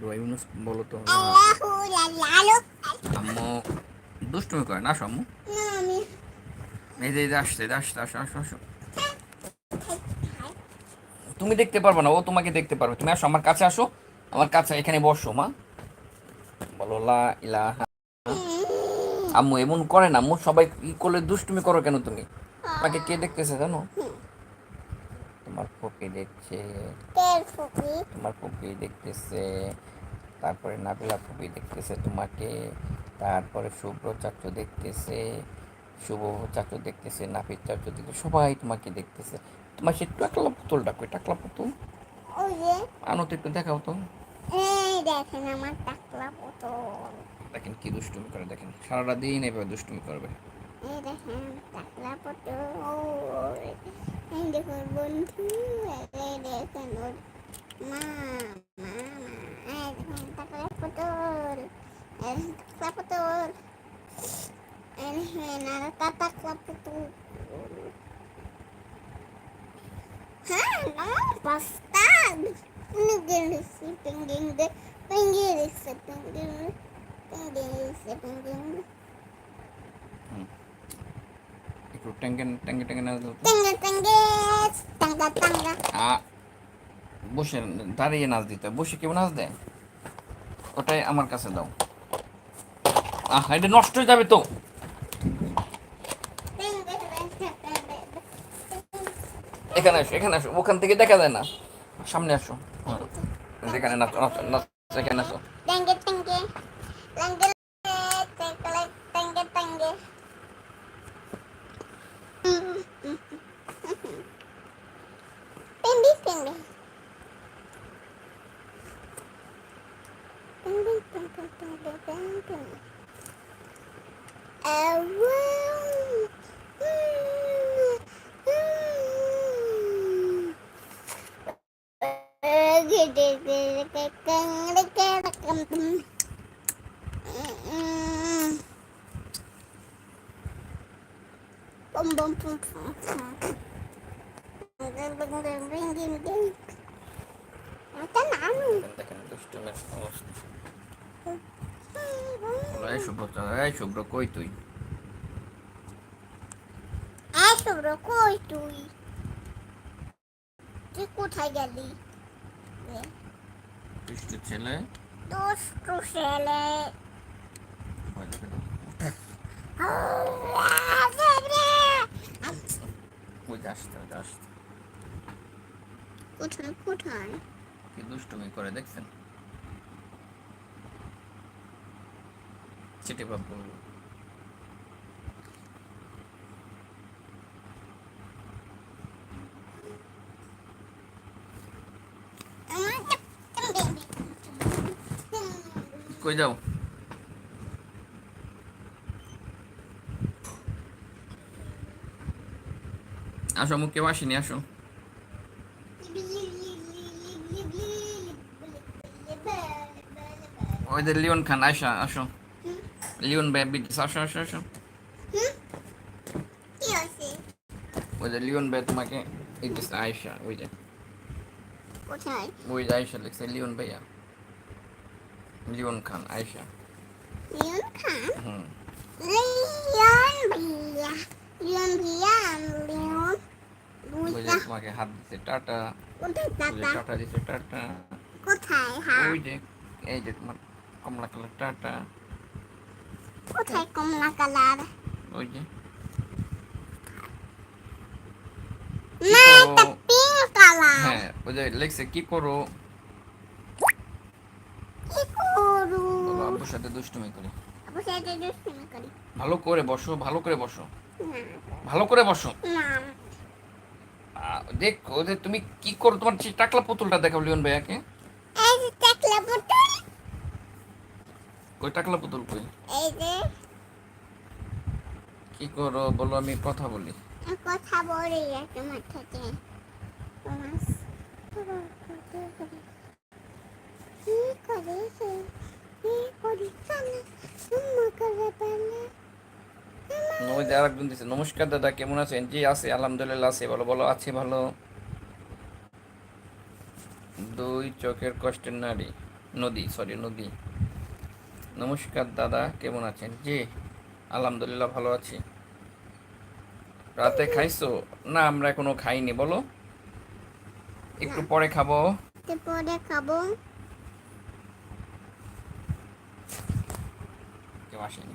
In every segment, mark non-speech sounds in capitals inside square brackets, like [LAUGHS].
দোয়া ইউনুস বলো তো আম্মু দুষ্টুমি করে না আসো আম্মু? এই যে আসছে এই আসো আসো আসো। তুমি দেখতে পারবে না ও তোমাকে দেখতে পারবে। তুমি আসো আমার কাছে আসো আমার কাছে এখানে বসো মা। বলো লা ইলাহা আম্মু এমন করে না আম্মু সবাই কি করলে দুষ্টুমি করো কেন তুমি? তোমাকে কে দেখতেছে জানো? ফুপি দেখছে। তোমার ফুপি দেখতেছে। তারপরে নাবিলা ফুপি দেখতেছে তোমাকে। তারপরে শুভ্র চাচু দেখতেছে। শুভ চাচু দেখতেছে নাফির চাচু দেখতেছে সবাই তোমাকে দেখতেছে। তোমার সে টাকলা পুতুলটা কই? টাকলা পুতুল? আনো তো একটু দেখাও তো। এই দেখেন আমার টাকলা পুতুল। দেখেন কি দুষ্টুমি করে দেখেন সারাটা দিন এভাবে দুষ্টুমি করবে। দেখেন টাকলা পুতুল এই দেখুন বন্ধু এই দেখেন ওর মা মা মা এই দেখুন টাকলা পুতুল এই দেখেন টাকলা পুতুল এই দেখেন আর একটা টাকলা পুতুল হ্যাঁ না pasta penguin penguin penguin penguin penguin penguin একটু ট্যাঙ্গেন ট্যাঙ্গে ট্যাঙ্গে না আ বসে দাঁড়িয়ে নাচ দিতে। বসে কেউ নাচ দেয় ওটাই আমার কাছে দাও আহ এটা নষ্ট হয়ে যাবে তো এখানে আসো এখানে আসো ওখান থেকে দেখা যায় না সামনে আসো। যেখানে নাচো নাচো নাচো এখানে আসো শুভ্র কই তুই শুভ্র কই তুই? তুই কোথায় গেলি? দুষ্টু ছেলে। দুষ্টু ছেলে ওই দেখে দাও। ওই যে আসতে যে আসতে কোথায় কোথায়? কি দুষ্টুমি করে দেখছেন? চিঠি বাবু কই যাও? আসো, মুখ কেউ আসেনি, আসো। ওই যে লিওন খান, আসা, আসো। লিওন বেবি আসো আসো আসো। ওই যে লিওন বে তোমাকে এই যে আয়সা ওই যে। ওই যে আয়সা লিখছে, লিওন ভাইয়া। লিওন খান আয়সা লিওন খান হুম। লিওন ভিয়া লিওন ভিয়া লিওন। বুঝা তোমাকে হাত দিচ্ছে টাটা। টাটা। দিচ্ছে টাটা। কোথায়? হ্যাঁ ওই যে এই যে তোমার কমলা কালার টাটা। কোথায় কমলা কালার? ওই যে। না এটা পিঙ্ক কালার। হ্যাঁ ওই যে লিখছে কি করো? কি করু? আব্বুর সাথে দুষ্টুমি করি। আবু সাথে দুষ্টুমি করি। ভালো করে বসো ভালো করে বসো। ভালো করে বসো। না। দেখ ওদের তুমি কি করো? তোমার সেই টাকলা পুতুলটা দেখাও লিওন ভাইয়াকে। টাকলা পুতুল। কই টাকলা পুতুল কই? এই যে। কি করো? বলো আমি কথা বলি। কথা বলে একটা মাথাতে কি করেছে কি না করে পারলে ওই যে আরেকজন দিছে নমস্কার দাদা কেমন আছেন? জি আছে আলহামদুলিল্লাহ আছে বলো বলো আছে ভালো। দুই চোখের কষ্টের নারী নদী সরি নদী। নমস্কার দাদা কেমন আছেন? জি আলহামদুলিল্লাহ ভালো আছি। রাতে খাইছো? না আমরা এখনও খাইনি বলো। একটু পরে খাব। পরে খাব। কেউ আসেনি।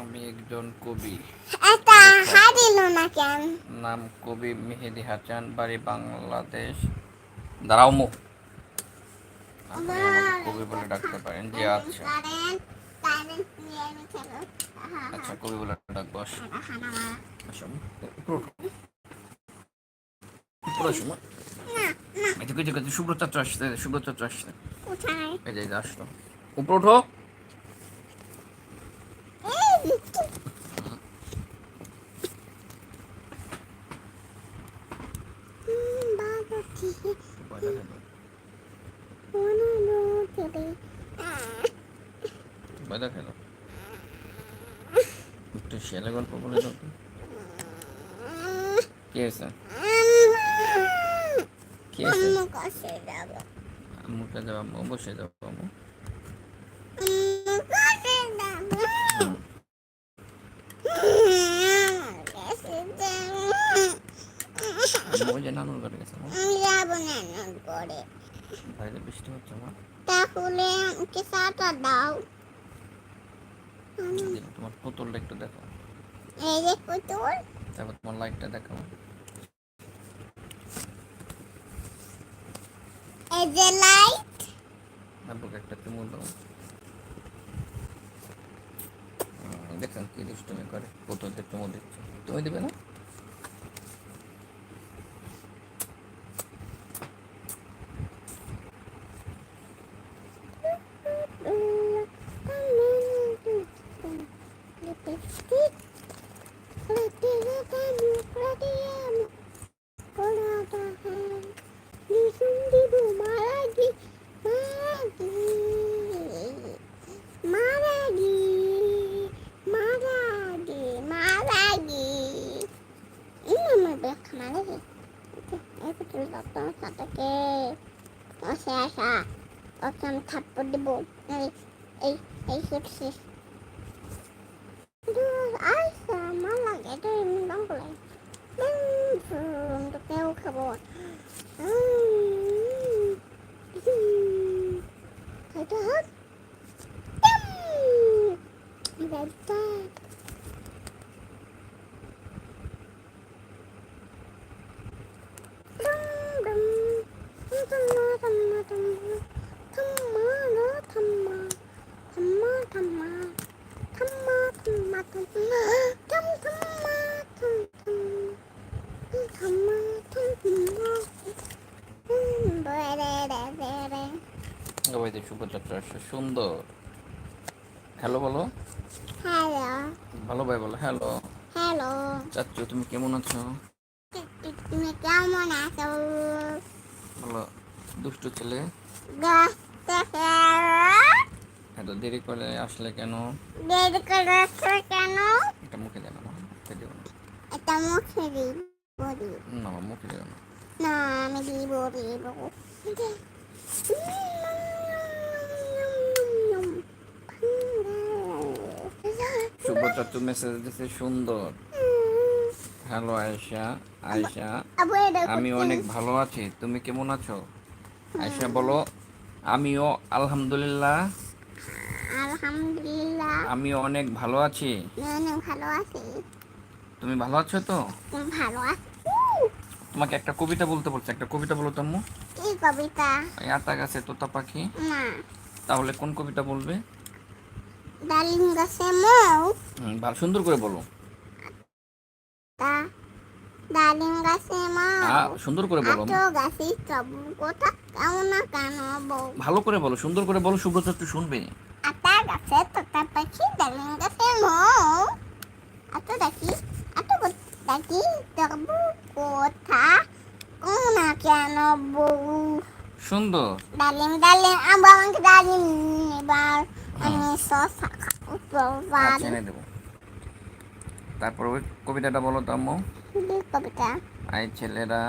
আমি একজন কবি নাম কবি মেহেদি হাসান বাড়ি বাংলাদেশ দাঁড়াও মুখ কবি বলে ডাকতে পারেন যে আচ্ছা আচ্ছা কবি বলে ডাকবো আসো আসো এই দেখো, দেখো, শুভ্রচত্র আসছে শুভ্রচত্র আসছে কোথায় এই যে আসলো। উপরে ওঠো। একটু শেয়ালে গল্প বলে দাও তো। কি হয়েছে কি হয়েছে আম্মু কাছে যাব। আম্মুকে যাব? আম্মু অবশ্যই যাব আম্মু। আম্মু কাছে যাব। হুম। আমার কাছে যাব আম্মু যে নানুর ঘরে গেছে আমি যাব না নন বাইরে বৃষ্টি হচ্ছে আমার তাহলে আমাকে সাটা দাও। তোমার পুতুলটা একটু দেখো। এই যে পুতুল। তারপর তোমার লাইটটা দেখাও। এই যে একটা চুমু দাও দেখেন কি দুষ্টুমি করে। চুমু দিচ্ছে। তুমি দিবে না? Rumah lagi. Lagi. Maragi. Maragi. Maragi. 아빠. давайте чубата чаще сюда. ভাই বলো হ্যালো হ্যালো চাচ্চু তুমি কেমন আছো? তুমি কেমন আছো? বলো দুষ্টু ছেলে? এত দেরি করে আসলে কেন? দেরি করেছ কেন? এটা মুখে দেবে না মুখে দেবো না। এটা মুখে দিব দিব না মুখে দেবো না। না আমি দিব দিব। চাচু মেসেজ দিছে সুন্দর। হ্যালো আয়েশা আয়েশা আমি অনেক ভালো আছি। তুমি কেমন আছো? আয়েশা বলো। আমিও আলহামদুলিল্লাহ। আলহামদুলিল্লাহ। আমি অনেক ভালো আছি। অনেক ভালো আছি। তুমি ভালো আছো তো? ভালো আছি। তোমাকে একটা কবিতা বলতে বলছে। একটা কবিতা বলো তাম্মু কি কবিতা? আতা গাছে তোতা পাখি। না। তাহলে কোন কবিতা বলবে? ডালিম গাছে মৌ। ভালো সুন্দর করে বলো। ডালিম গাছে মৌ। সুন্দর করে বলো। গাছি সবু কথা কেমন না কেন ভালো করে বলো সুন্দর করে বলো সুব্রত একটু শুনবে। আটা গাছে তোতা পাখি ডালিম গাছে মৌ। আটো দেখি আটো দেখি সবু কথা কেমন না কেন বউ সুন্দর। ডালিম ডালিম আবার আমাকে ডালিম এবার আমি শশা এনে দেবো তারপর ওই কবিতাটা বলো তাম্মু কবিতা আই ছেলেরা।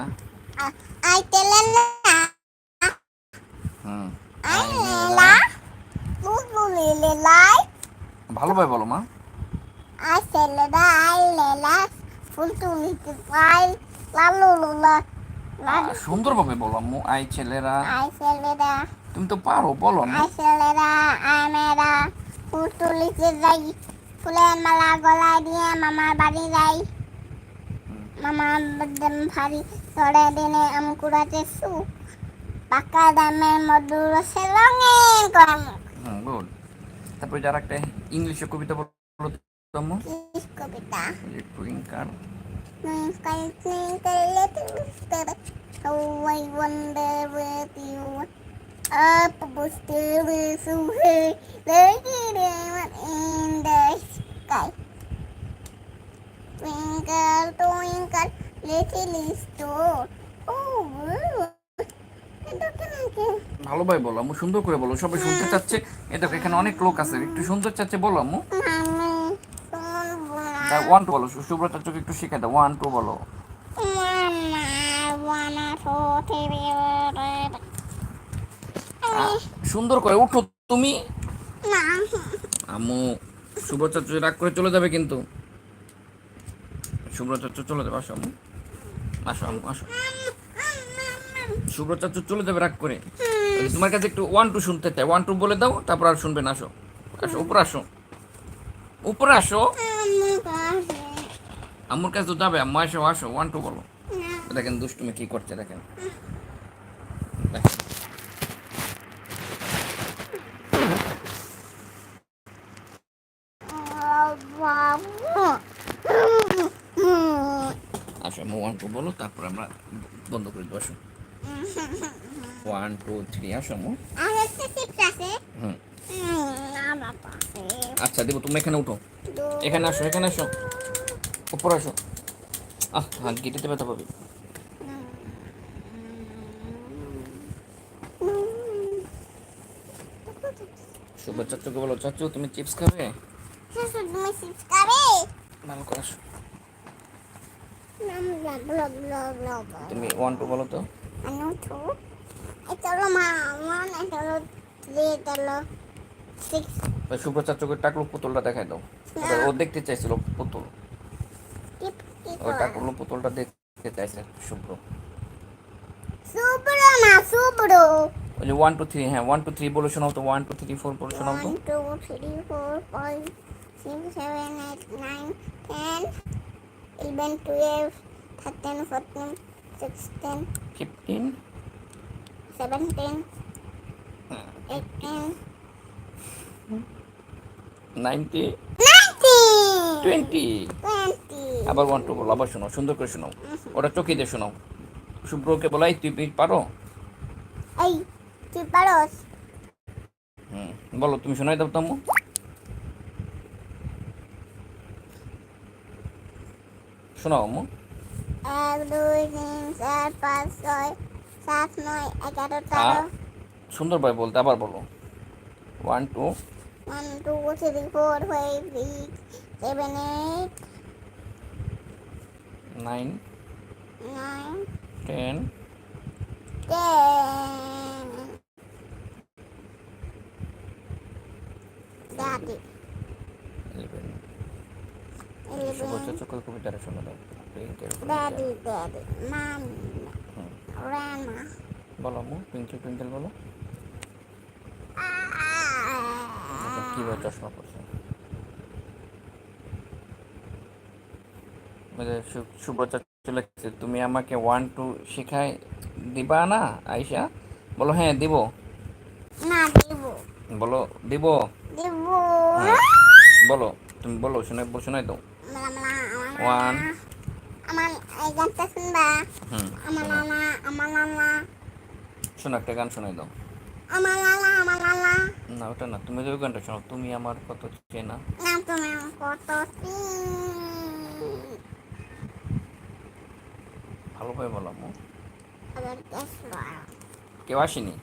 আই তেলে না হুম। আই লেলা। বুবুলি লেলাই। ভালোভাবে বলো মা। আই ছেলেরা আই লেলা। ফুল তুলিতে পাই লালু লুলা সুন্দরভাবে বলো আম্মু। আই ছেলেরা। আই ছেলেরা। তুমি তো পারো বলো আম্মু আই ছেলেরা আই মেয়েরা ফুল তুলিতে যাই ফুলের মালা গলায় দিয়ে মামার বাড়ি যাই। মামা ভারী চড়ে দিনে আম কুড়াতে সু পাকা দামের মধুর সে রঙের কম হুম গুড তারপর যার একটা ইংলিশে কবিতা বলো কবিতা? টুইঙ্কার. Up above the so high, like a diamond in the sky. Twinkle, twinkle, little star. Oh, কেনাকে ভালোভাবে বলো আম্মু সুন্দর করে বলো সবাই শুনতে চাচ্ছে। এটা এখানে অনেক লোক আছে একটু সুন্দর চাচ্ছে বলো আমি ওয়ান টু বলো সুব্রত চোখ একটু শিখে দাও ওয়ান টু বলো। The আ, সুন্দর করে উঠো তুমি। আম্মু চাচু রাগ করে চলে যাবে কিন্তু। চাচু চলে যাবে আসো আম্মু। আসো আম্মু আসো। চাচু চলে যাবে রাগ করে। তোমার কাছে একটু ওয়ান টু শুনতে চাই। ওয়ান টু বলে দাও তারপর আর শুনবে না আসো। আসো উপরে আসো। উপরে আসো। আম্মুর কাছে তো যাবে আম্মু আসো আসো ওয়ান টু বলো। দেখেন দুষ্টুমি কি করছে দেখেন। দেখেন। আম্মু ওয়ান টু বলো তারপর আমরা বন্ধ করে দেবো আসো ওয়ান টু থ্রি আসো আম্মু হুম। আচ্ছা দেবো তুমি এখানে উঠো। এখানে আসো এখানে আসো। উপরে আসো। আহ হ্যাঁ গেটেতে ব্যথা পাবে শুভ চাচুকে বলো চাচু তুমি চিপস খাবে? ভালো করে আসো। তুমি ওয়ান টু বলো তো। সুব্রত চোখের টাকলু পুতুলটা দেখাই দাও। ও দেখতে চাইছিল পুতুল। ও টাকলু পুতুলটা দেখতে চাইছে শুভ্র। শুভ্র না শুভ্র। ওই ওয়ান টু থ্রি হ্যাঁ ওয়ান টু থ্রি বলে শোনাও তো ওয়ান টু থ্রি ফোর বলে শোনাও তো। One two three four five six seven eight nine ten 11, 12, 13, 14, 16, 15, 17, 18, 90, 20. 20. আবার ওয়ান টু বলো আবার শোনো সুন্দর করে শোনাও ওটা চোখে দিয়ে শোনাও শুভ্রকে বলাই তুই পারো? এই তুই পারো হুম বলো তুমি শোনাই দাও তাম্মু শোনাও আম্মু এক দুই তিন চার পাঁচ ছয় সাত নয় এগারো তেরো। সুন্দরভাবে বলতে আবার বলো। One two one two three four five six seven eight nine nine ten ten eleven Shubho কবিতাটা শোনা দাও দাদি দাদি মামি রানা বলো আম্মু টুইঙ্কেল টুইঙ্কেল বলো এটা চশমা পড়ছে মানে সুব্রতা চলে গেছে তুমি আমাকে ওয়ান টু শেখায় দিবা না আয়শা বলো হ্যাঁ দিব না দিব বলো দিব দিব হ্যাঁ। বলো তুমি বলো শোনাই শোনাই দাও One. আমার এই গানটা শুনবা? আমার লালা আমার লালা। শোনো একটা গান শোনাই দাও। আমার লালা আমার লালা। না ওটা না তুমি ওই গানটা শোনো তুমি আমার কত চেনা। না তুমি আমার কত ভালোভাবে বলো দেখল কেউ আসেনি?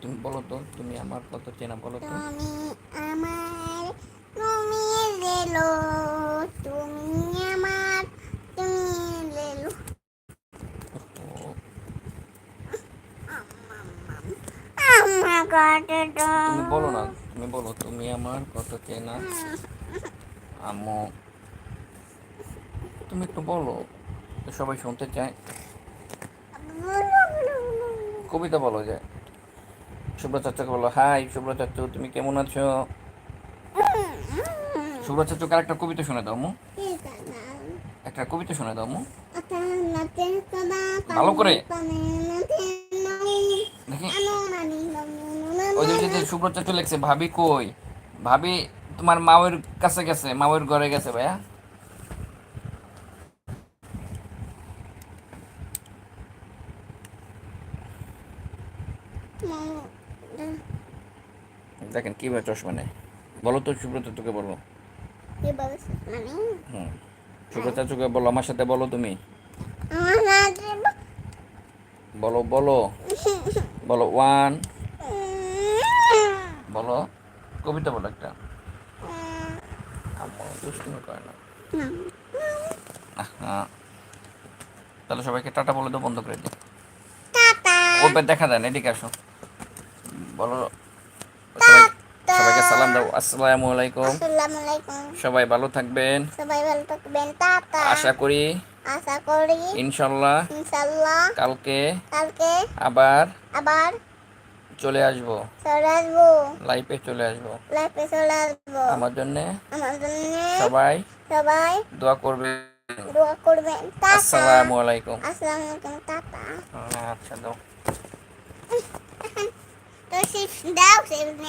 তুমি বলো তো তুমি আমার কত চেনা বলো তো। তুমি আমার তুমি তুমি আমার তুমি আমার তুমি বলো না, তুমি বলো, তুমি আমার কত চেনা? আম্মু, তুমি একটু বলো সবাই শুনতে চায়। কবিতা বলো যায় শুভ্র চাচাকে বলো, হাই, শুভ্র চাচু, তুমি কেমন আছো? শুভ্র চাচুকে একটা কবিতা শুনে দাও আম্মু একটা কবিতা শুনে দাও আম্মু ভালো করে। ওই ওই চাচু লেখছে, ভাবি কই? ভাবি তোমার মায়ের কাছে গেছে মায়ের ঘরে গেছে ভাইয়া। দেখেন কীভাবে চশমা নেয়। বলো তো সুব্রত তোকে বলো মানে হুম শুভ্র চাচুকে বলো আমার সাথে বলো তুমি। বলো বলো। বলো ওয়ান। বলো কবিতা বলো একটা। দুষ্টুমি করে না। তাহলে সবাইকে টাটা বলে দাও বন্ধ করে দিও টাটা। দেখা যায় না এদিকে আসো। বলো। সবাইকে সালাম দাও। আসসালামু আলাইকুম। আসসালামু আলাইকুম সবাই ভালো থাকবেন? সবাই ভালো থাকবেন। টাটা। আশা করি আশা করি। ইনশাল্লাহ ইনশাল্লাহ। কালকে কালকে আবার আবার চলে আসব। চলে আসব। লাইফে চলে আসব। লাইফে চলে আসব। আমার জন্য আমার জন্য সবাই সবাই দোয়া করবে দোয়া করবেন। টাটা। আসসালামু আলাইকুম আসসালামু আলাইকুম টাটা। আচ্ছা দাও। [LAUGHS] তো দাও